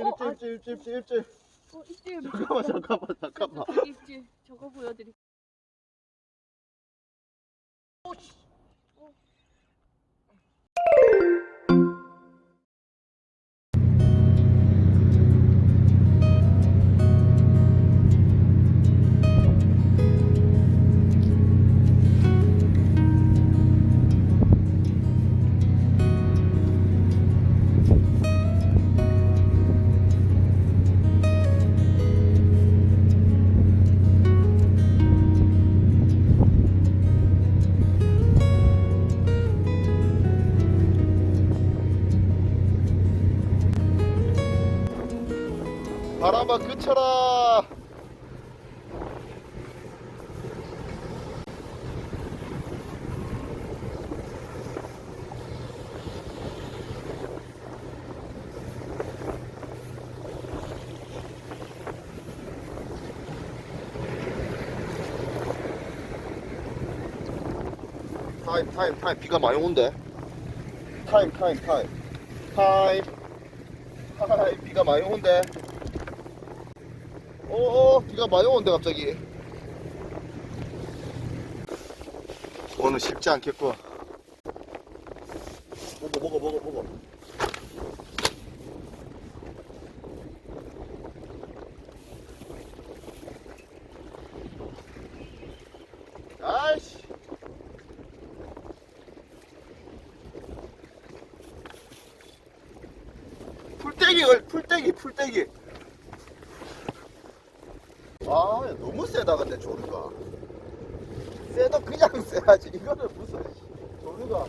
입질 어, 입질 아. 입질 입질 입질 입질 어, 입질. 잠깐만 잠깐만 잠깐만 저기 입질. 저거 보여드릴게요. 바람 아 그쳐라. 타임 타임 타임. 비가 많이 온대. 타임 타임 타임. 타임. 타임. 비가 많이 온대 어어 비가 많이 오는데 갑자기. 오늘 쉽지 않겠고. 먹어 먹어 먹어 먹어. 아이씨. 풀떼기 걸 풀떼기 풀떼기 아 너무 세다 근데 조류가. 세도 그냥 세야지. 이거는 무슨 조류가.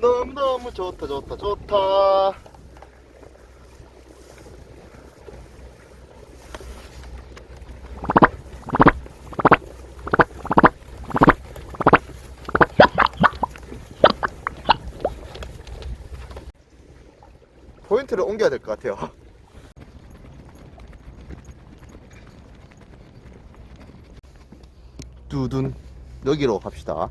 너무너무 좋다 좋다 좋다 포인트를 옮겨야 될 것 같아요. 두둔 여기로 갑시다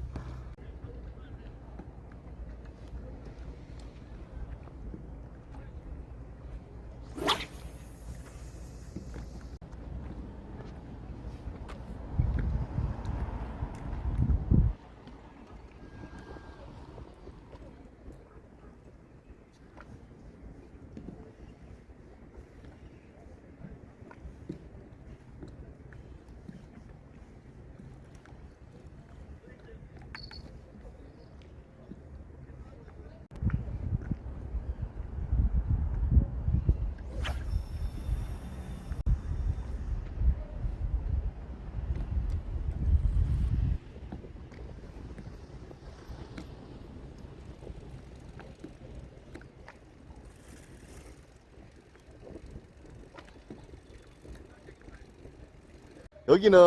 여기는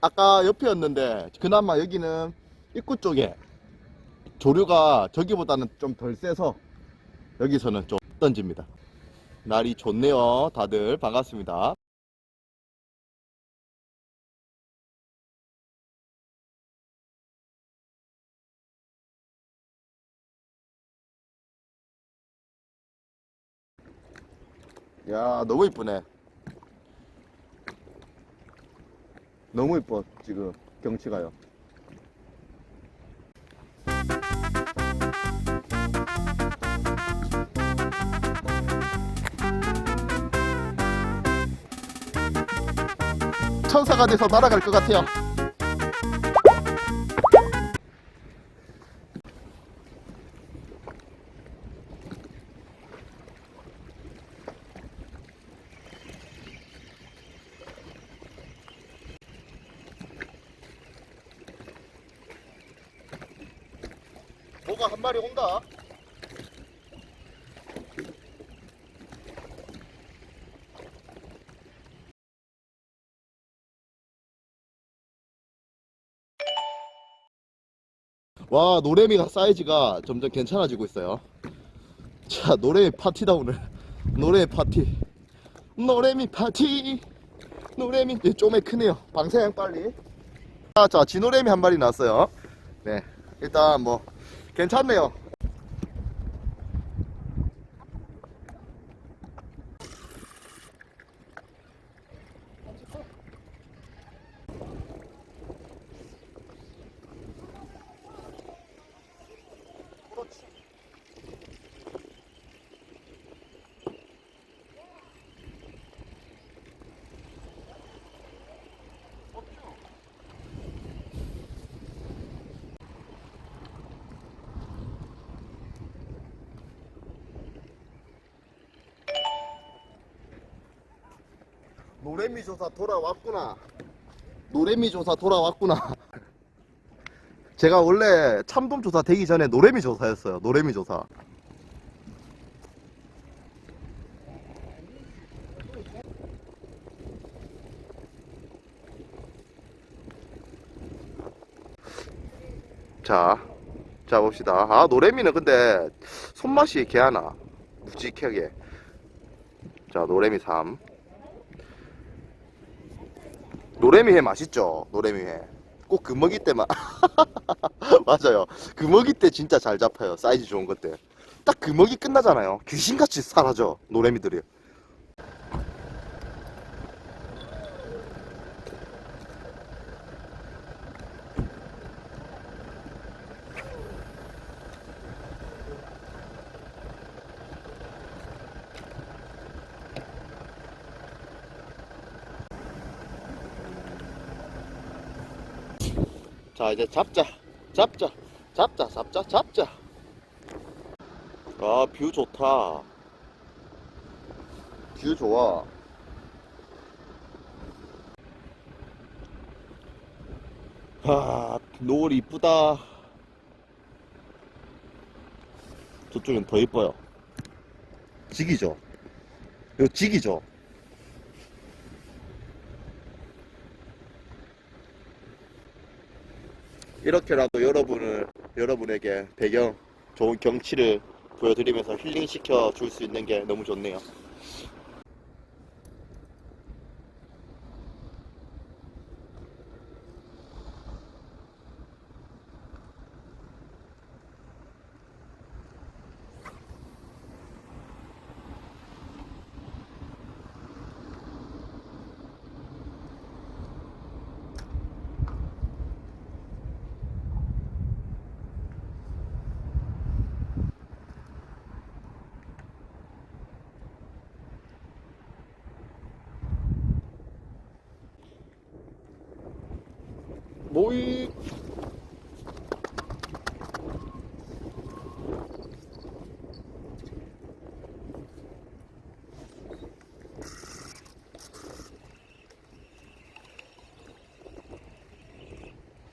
아까 옆이었는데 그나마 여기는 입구 쪽에 조류가 저기보다는 좀 덜 세서 여기서는 좀 던집니다. 날이 좋네요. 다들 반갑습니다. 야 너무 이쁘네. 너무 이뻐 지금 경치가요. 천사가 돼서 날아갈 것 같아요. 뭐가 한 마리 온다. 와 노래미가 사이즈가 점점 괜찮아지고 있어요. 자 노래미 파티다 오늘. 노래미 파티. 노래미 파티. 노래미 예, 좀에 크네요. 방사양 빨리. 자, 자, 진노래미 한 마리 나왔어요. 네, 일단 뭐 괜찮네요. 노래미 조사 돌아왔구나. 노래미 조사 돌아왔구나. 제가 원래 참돔 조사 되기 전에 노래미 조사였어요. 노래미 조사. 자, 자 봅시다. 아 노래미는 근데 손맛이 개하나 묵직하게. 자 노래미 3. 노래미 회 맛있죠? 노래미 회. 꼭 금어기 때만. 맞아요. 금어기 때 진짜 잘 잡혀요. 사이즈 좋은 것들. 딱 금어기 끝나잖아요. 귀신같이 사라져. 노래미들이. 자 이제 잡자. 잡자. 잡자. 잡자. 잡자. 아 뷰 좋다. 뷰 좋아. 아 노을 이쁘다. 저쪽엔 더 이뻐요. 직이죠? 이거 직이죠 이렇게라도 여러분을 여러분에게 배경 좋은 경치를 보여드리면서 힐링 시켜 줄 수 있는 게 너무 좋네요. 모이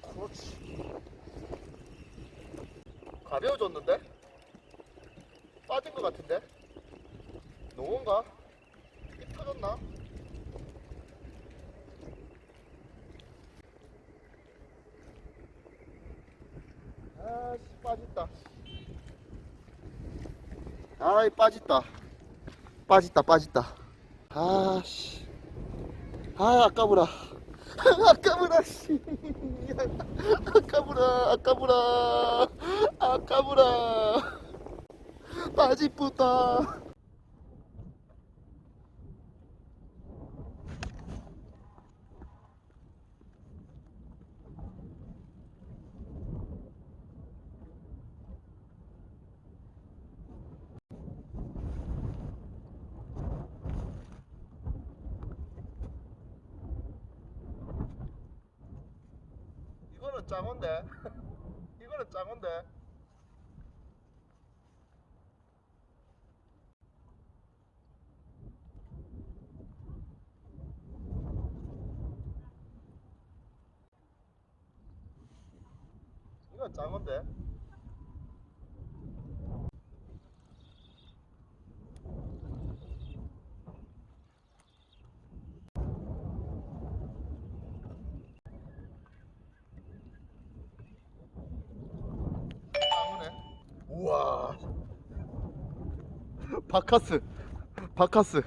그렇지 가벼워졌는데? 빠진 것 같은데? 이 터졌나? 아씨 빠졌다. 아이 빠졌다. 빠졌다 빠졌다. 아씨. 아 아까부라. 아까부라 씨. 아까부라 아까부라. 아까부라. 빠지뿌다 이거는 짱인데? 이거는 짱인데? 이건 짱인데 짱이네 우와 바카스 바카스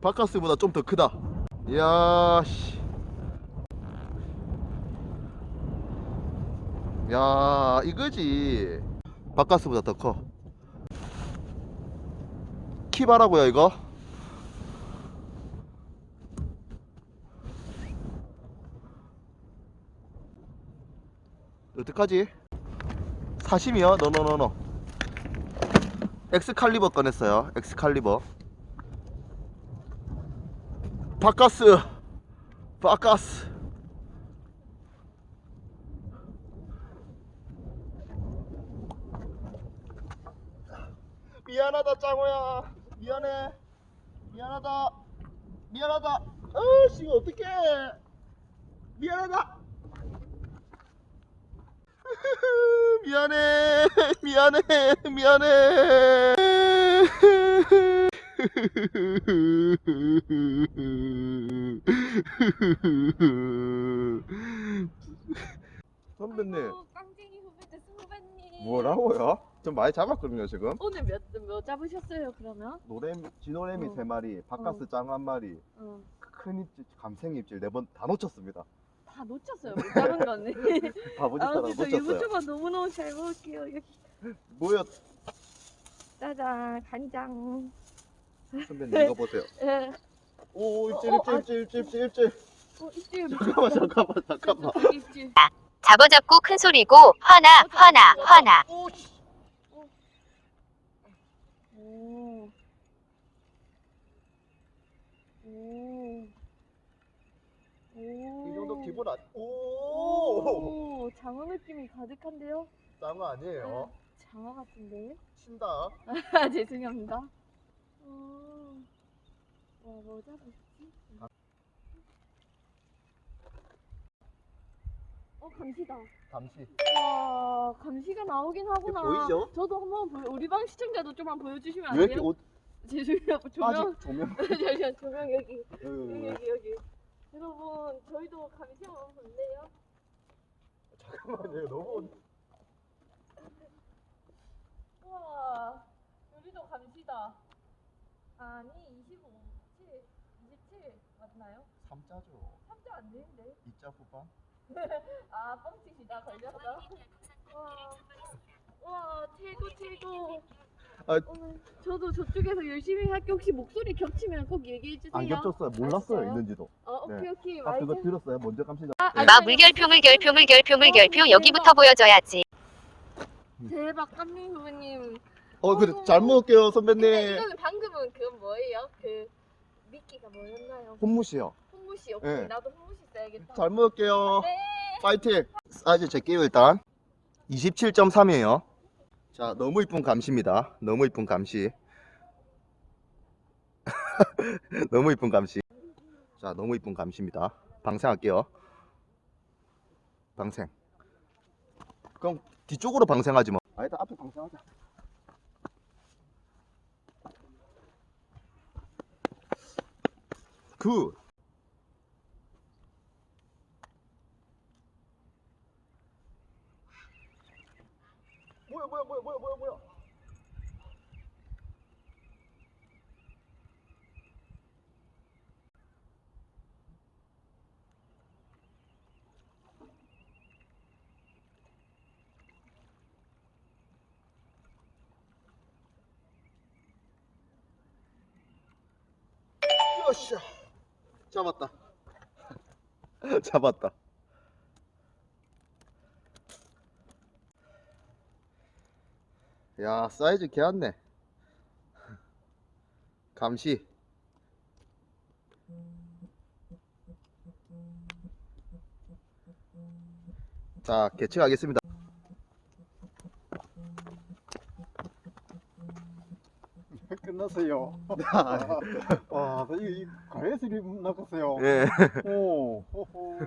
바카스보다 좀 더 크다. 이야, 씨. 야, 이거지. 바카스보다 더 커. 키바라고요, 이거? 어떡하지? 사심이요? 노노노노. 엑스칼리버 꺼냈어요. 엑스칼리버. 바카스. 바카스. 미안하다 짱호야. 미안해. 미안하다. 미안하다. 아씨 어떡해. 미안하다. 미안해 미안해 미안해 선배님 아이고, 깡쟁이 후배들 후배님. 뭐라고요? 좀 많이 잡았거든요 지금 오늘 몇, 몇 잡으셨어요, 그러면? 노래미 진노래미 어. 세 마리 바카스 짱한 마리 어. 큰 입질 감생 입질 네번다 놓쳤습니다 다 놓쳤어요, 못 잡은 거는. 바보짓하다 아, 진짜 놓쳤어요 유부초밥 너무너무 잘 먹을게요. 여기. 뭐야 짜잔, 간장. 선배님 이거 보세요 예. 오 입질 어, 어, 입질 아. 입질 입질 입질 입질 어, 입질. 잠깐만 잠깐만 잠깐만 입질. 잡아잡고 큰 소리고 화나 화나 화나 오, 씨. 오. 오. 오. 이 정도 기분 안. 오! 오, 장어 느낌이 가득한데요? 짱어 아니에요. 장어 같은데? 친다. 아, 죄송합니다. 어, 와, 뭐 잡았지? 어, 감시다. 감시. 와, 감시가 나오긴 하구나. 보이죠? 저도 한번 보여, 우리 방 시청자도 좀 한번 보여주시면 안 왜 돼요? 이렇게 옷 죄송해요. 조명, 아직 조명. 잠시만, 조명 여기. 여기, 어, 여기, 여기. 여러분, 저희도 감시 한번 볼래요? 잠깐만요. 너무 우와, 우리도 감시다. 아니, 25, 7, 27 맞나요? 삼자죠. 3자 안 되는데. 이자 후반. 아, 뻥치시다 걸렸어. 와, 와, 최고 최고. 아. 오늘 저도 저쪽에서 열심히 할게 혹시 목소리 겹치면 꼭 얘기해 주세요. 안 겹쳤어요. 몰랐어요 아시죠? 있는지도. 어, 오케이 네. 오케이. 아 그거 말씀- 들었어요. 먼저 감시자. 아, 아니, 마 아니, 물결표 물 결표 물 결표 물 결표 여기부터 보여줘야지 대박 깜민 후배님. 어 그래 잘 먹을게요 선배님. 근데 이거는 방금은 그건 뭐예요? 그 미끼가 뭐였나요? 혼무시요. 홍무시 오케이 네. 나도 홍무시 써야겠다. 잘 먹을게요. 네. 파이팅. 사이즈 제게요 일단. 27.3이에요. 자 너무 이쁜 감시입니다. 너무 이쁜 감시. 너무 이쁜 감시. 자 너무 이쁜 감시입니다. 방생할게요. 방생. 그럼 뒤쪽으로 방생하지 뭐. 아니다 앞에 방생하자. 굿. 뭐야 뭐야 뭐야 뭐야 뭐야 뭐야. 으쌰 잡았다. 잡았다. 야 사이즈 개왔네. 감시. 자 개측하겠습니다 끝났어 요. 아, 아, 이, 가래스리 나갔어 요. 예. 오, 호 호.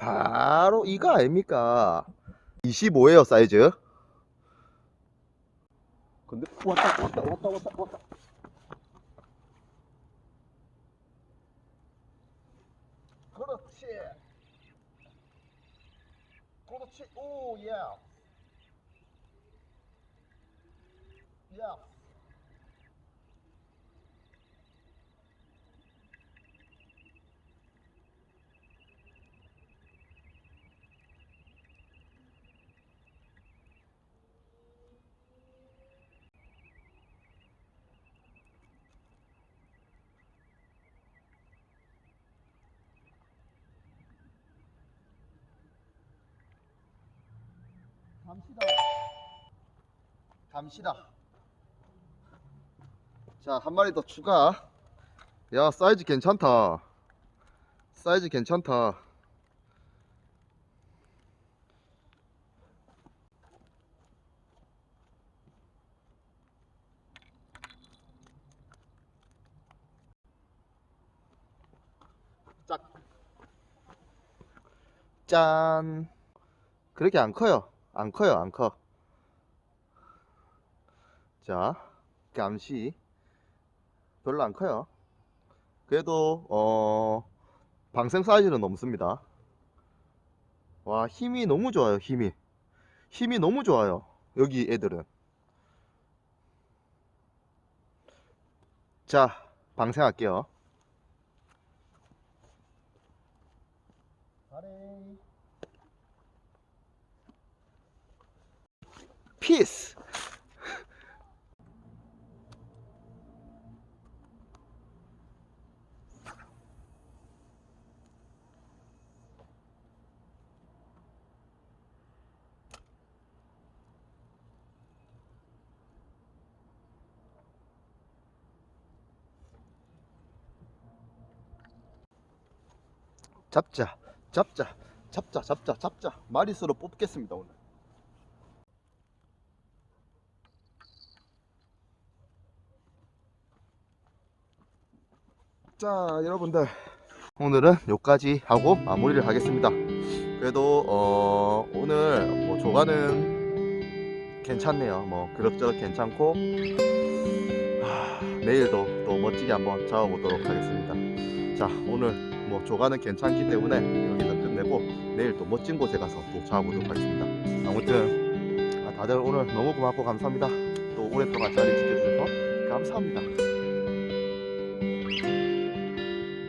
바로 이거 아닙니까? 25예요 사이즈. 근데 왔다 왔다 왔다 왔다 왔다. 그렇지. 그렇지. 오, 예. 감시다. 감시다. 자, 한 마리 더 추가. 야, 사이즈 괜찮다. 사이즈 괜찮다. 짝. 짠. 그렇게 안 커요. 안 커요, 안 커. 자, 감시. 별로 안 커요. 그래도, 어, 방생 사이즈는 넘습니다. 와, 힘이 너무 좋아요, 힘이. 힘이 너무 좋아요. 여기 애들은. 자, 방생할게요. 피스. 잡자, 잡자, 잡자, 잡자, 잡자. 마리수로 뽑겠습니다, 오늘. 자 여러분들. 오늘은 여기까지 하고 마무리를 하겠습니다. 그래도 어, 오늘 뭐 조가는 괜찮네요. 뭐 그럭저럭 괜찮고 하, 내일도 또 멋지게 한번 잡아보도록 하겠습니다. 자 오늘 뭐 조가는 괜찮기 때문에 여기서 끝내고 내일 또 멋진 곳에 가서 또 잡아보도록 하겠습니다. 아무튼 아, 다들 오늘 너무 고맙고 감사합니다. 또 오랫동안 자리 지켜주셔서 감사합니다